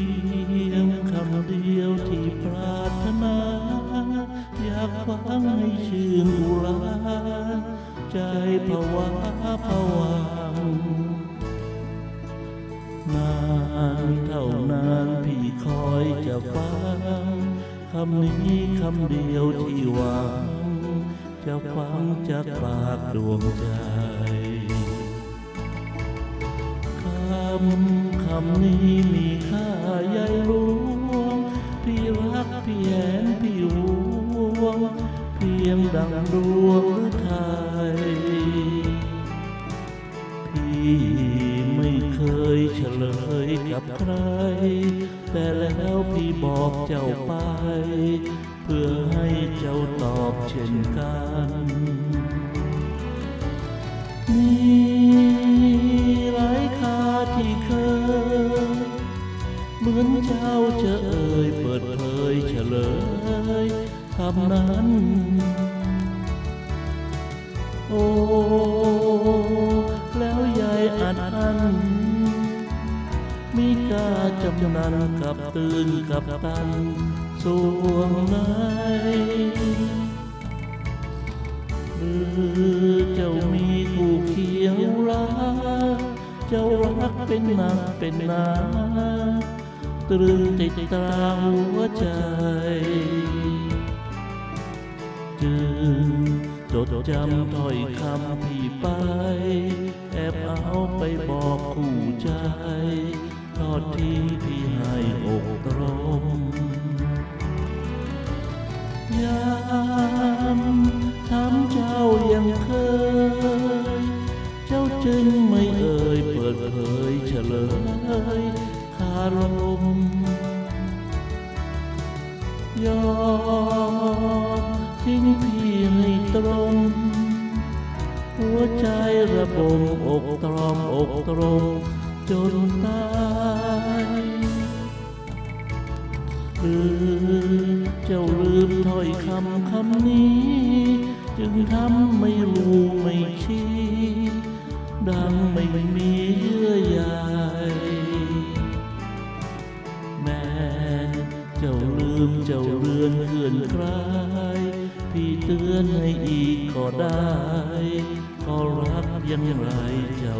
ียงคำเดียวที่ปรารถนา อยากฟังให้ชื่นอุราใจผวาผวังนานเท่านานพี่คอยจะฟังคำนี้คำเดียวที่หวัง จะฟังจากปากดวงใจคำ คำนี้มีค่าใหญ่หลวงพี่รักพี่แหนพี่หวงเพียงดังดวงฤทัยพี่ไม่เคยเฉลยกับใคร แต่แล้วพี่บอกเจ้าไป เพื่อให้เจ้าตอบเช่นกัน มือนเจ้าจะเอ่ยเปิดเผยเฉลยคำนั้น โอ้ แล้วยายอัดอันมีกาจำนันกับตื่นกับตันสวงในหรือเจ้ามีคู่เคียงรักเจ้ารักเป็นนักเป็นนา ตรึงติดตาหัวใจ จึงจดจำถ้อยคำพี่ไป แอบเอาไปบอกคู่ใจทอดทิ้งพี่ให้อกตรมยามถามเจ้ายังเคย เจ้าจึงารมยอมทิ้งพี่ให้ตรมหัวใจระบมอกตรอมอกตรมจนตายหรือเจ้าลืมถ้อยคำคำนี้ จึงทำไม่รู้ มเจ้าเรือนเขื่อนคลาย พี่เตือนให้อีกก็ได้ ก็รักยังไรเจ้า